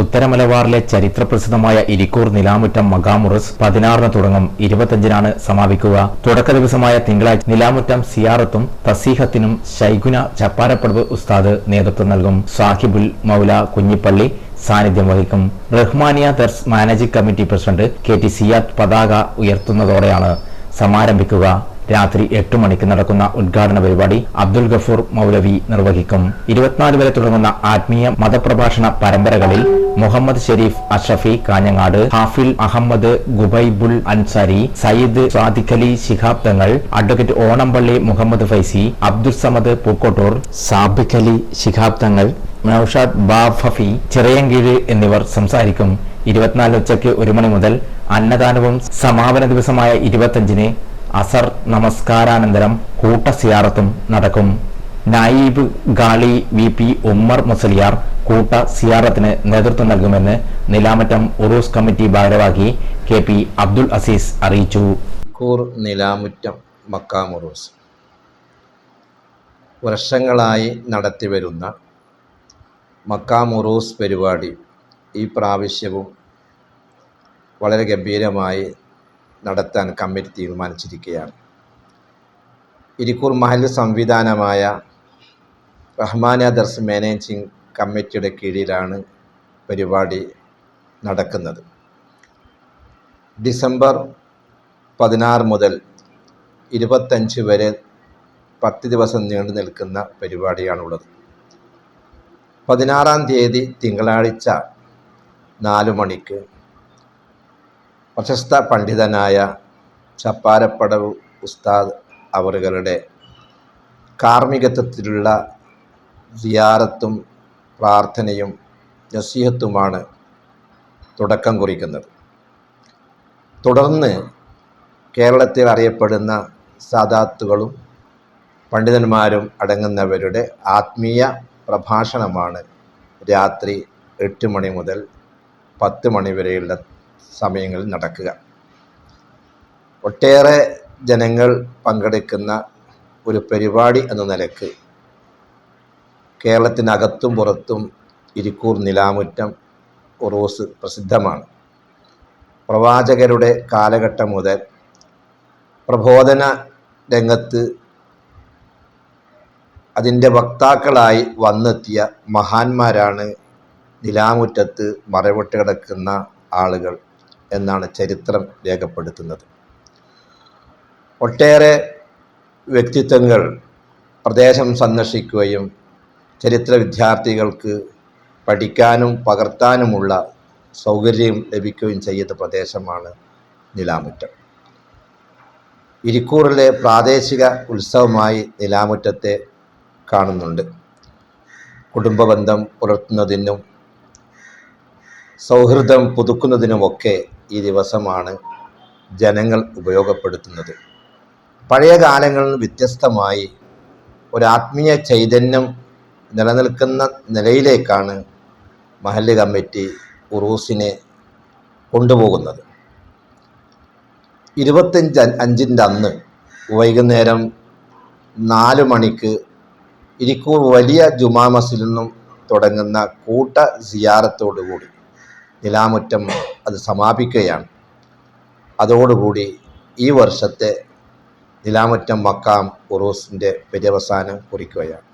ഉത്തരമലബാറിലെ ചരിത്രപ്രസിദ്ധമായ ഇരിക്കൂർ നിലാമുറ്റം മകാമുറസ് പതിനാറിന് തുടങ്ങും ഇരുപത്തഞ്ചിനാണ് സമാപിക്കുക. തുടക്ക ദിവസമായ തിങ്കളാഴ്ച നിലാമുറ്റം സിയാറത്തും തസീഹത്തിനും ശൈഗുന ചപ്പാരപ്പടവ് ഉസ്താദ് നേതൃത്വം നൽകും. സാഹിബുൽ മൗല കുഞ്ഞിപ്പള്ളി സാന്നിധ്യം വഹിക്കും. റഹ്മാനിയ ദർസ് managing committee president K T Siyad പതാക ഉയർത്തുന്നതോടെയാണ് സമാരംഭിക്കുക. രാത്രി എട്ട് മണിക്ക് നടക്കുന്ന ഉദ്ഘാടന പരിപാടി അബ്ദുൽ ഗഫൂർ മൗലവി നിർവഹിക്കും. ഇരുപത്തിനാല് വരെ തുടങ്ങുന്ന ആത്മീയ മതപ്രഭാഷണ പരമ്പരകളിൽ മുഹമ്മദ് ഷെരീഫ് അഷഫി കാഞ്ഞങ്ങാട് ഹാഫിൽ അഹമ്മദ് ഗുബൈബുൽ അൻസാരി സയ്യിദ് സ്വാദിഖലി ശിഹാബ് തങ്ങൾ അഡ്വക്കേറ്റ് ഓണംപള്ളി മുഹമ്മദ് ഫൈസി അബ്ദുൽ സമദ് പൂക്കോട്ടൂർ സാബിഖ് അലി ശിഹാബ് തങ്ങൾ നൌഷാദ് ബാഫഫി ചിറയൻകീഴ് എന്നിവർ സംസാരിക്കും. ഇരുപത്തിനാല് ഉച്ചയ്ക്ക് ഒരു മണി മുതൽ അന്നദാനവും സമാപന ദിവസമായ ഇരുപത്തഞ്ചിന് അസർ നമസ്കാരാനന്തരം കൂട്ടസിയാറത്തും നടക്കും. നായിബ് ഗാളി വി പി ഉമ്മർ മുസലിയാർ കൂട്ട സിയാറത്തിന് നേതൃത്വം നൽകുമെന്ന് നിലാമറ്റം ഉറൂസ് കമ്മിറ്റി ഭാരവാഹി കെ പി അബ്ദുൽ അസീസ് അറിയിച്ചു. കൂർ നിലാമുറ്റം മക്കാമുറൂസ് വർഷങ്ങളായി നടത്തിവരുന്ന മക്കാമുറൂസ് പരിപാടി ഈ പ്രാവശ്യവും വളരെ ഗംഭീരമായി നടത്താൻ കമ്മിറ്റി തീരുമാനിച്ചിരിക്കുകയാണ്. ഇരിക്കൂർ മഹൽ സംവിധാനമായ റഹ്മാന ദർസ് മാനേജിംഗ് കമ്മിറ്റിയുടെ കീഴിലാണ് പരിപാടി നടക്കുന്നത്. ഡിസംബർ പതിനാറ് മുതൽ ഇരുപത്തഞ്ച് വരെ പത്ത് ദിവസം നീണ്ടു നിൽക്കുന്ന പരിപാടിയാണുള്ളത്. പതിനാറാം തീയതി തിങ്കളാഴ്ച നാല് മണിക്ക് പ്രശസ്ത പണ്ഡിതനായ ചപ്പാരപ്പടവ് ഉസ്താദ് അവറുകളുടെ കാർമ്മികത്വത്തിലുള്ള സിയാറത്തും പ്രാർത്ഥനയും നസീഹത്തുമാണ് തുടക്കം കുറിക്കുന്നത്. തുടർന്ന് കേരളത്തിൽ അറിയപ്പെടുന്ന സാദാത്തുകളും പണ്ഡിതന്മാരും അടങ്ങുന്നവരുടെ ആത്മീയ പ്രഭാഷണമാണ് രാത്രി എട്ട് മണി മുതൽ പത്ത് മണി വരെയുള്ള സമയങ്ങളിൽ നടക്കുക. ഒട്ടേറെ ജനങ്ങൾ പങ്കെടുക്കുന്ന ഒരു പരിപാടി എന്ന നിലയ്ക്ക് കേരളത്തിനകത്തും പുറത്തും ഇരിക്കൂർ നിലാമുറ്റം ഉറൂസ് പ്രസിദ്ധമാണ്. പ്രവാചകരുടെ കാലഘട്ടം മുതൽ പ്രബോധന രംഗത്ത് അതിന്റെ വക്താക്കളായി വന്നെത്തിയ മഹാന്മാരാണ് നിലാമുറ്റത്ത് മറവിട്ട് കിടക്കുന്ന ആളുകൾ. എന്നാണ് ചരിത്രം രേഖപ്പെടുത്തുന്നത്. ഒട്ടേറെ വ്യക്തിത്വങ്ങൾ പ്രദേശം സന്ദർശിക്കുകയും ചരിത്ര വിദ്യാർത്ഥികൾക്ക് പഠിക്കാനും പകർത്താനുമുള്ള സൗകര്യം ലഭിക്കുകയും ചെയ്യുന്ന പ്രദേശമാണ് നിലാമുറ്റം. ഇരിക്കൂറിലെ പ്രാദേശിക ഉത്സവമായി നിലാമുറ്റത്തെ കാണുന്നുണ്ട്. കുടുംബബന്ധം പുലർത്തുന്നതിനും സൗഹൃദം പുതുക്കുന്നതിനുമൊക്കെ ഈ ദിവസമാണ് ജനങ്ങൾ ഉപയോഗപ്പെടുത്തുന്നത്. പഴയ കാലങ്ങളിൽ വ്യത്യസ്തമായി ഒരാത്മീയ ചൈതന്യം നിലനിൽക്കുന്ന നിലയിലേക്കാണ് മഹല്ല് കമ്മിറ്റി ഉറൂസിനെ കൊണ്ടുപോകുന്നത്. ഇരുപത്തഞ്ച് അഞ്ചിന്റെ അന്ന് വൈകുന്നേരം നാല് മണിക്ക് ഇരിക്കൂർ വലിയ ജുമാ മസ്ജിദിൽ നിന്നും തുടങ്ങുന്ന കൂട്ട സിയാറത്തോടുകൂടി നിലാമുറ്റം അത് സമാപിക്കുകയാണ്. അതോടുകൂടി ഈ വർഷത്തെ നിലാമറ്റം മക്കാം ഉറൂസിന്റെ പര്യവസാനം കുറിക്കുകയാണ്.